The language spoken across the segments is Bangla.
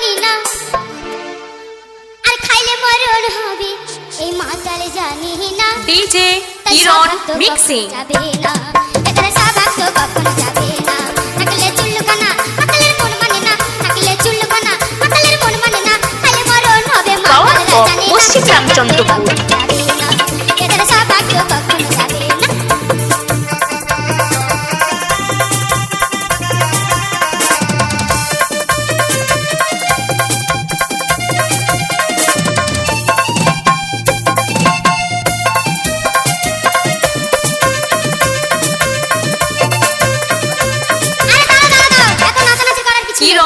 জানি না আর খাইলে মরণ হবে এই মাতাল জানি না ডিজে কিরণ মিক্সিং। যাবে না। এটা সাবাক তো কখনো যাবে না। থাকলে চুলকানা থাকলে মন মানে না। থাকলে চুলকানা থাকলে মন মানে না। খাইলে মরণ হবে মাতাল জানি না পশ্চিম রামচন্দ্রপুর।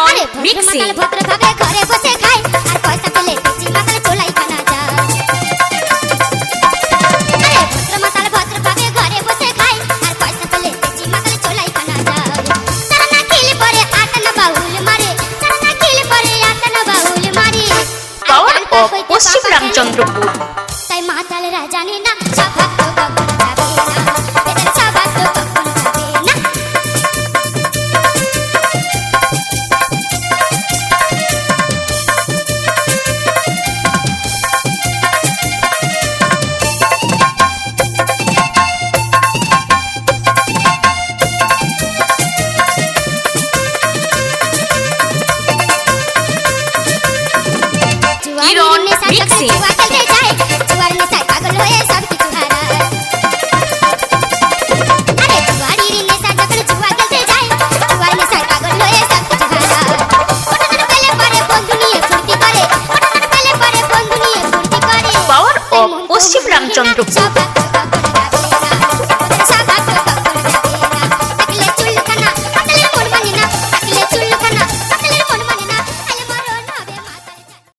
কিরণ, mixing। ভদ্রভাবে ঘরে বসে খায় আর পয়সা পেলে বেশি মাতাল চোলাই খানা যায়। আরে ভদ্র মাতাল ভদ্রভাবে ঘরে বসে খায় আর পয়সা পেলে বেশি মাতাল চোলাই খানা যায়। তারা না খিল পরে আটনা বাউল মারে তারা না খিল পরে আটনা বাউল মারে। পাওয়ার অফ পশ্চিম রামচন্দ্রপুর। তাই মাতালরা জানে না মন তো পশ্চিম বুঝি না, রামচন্দ্রপুর। সব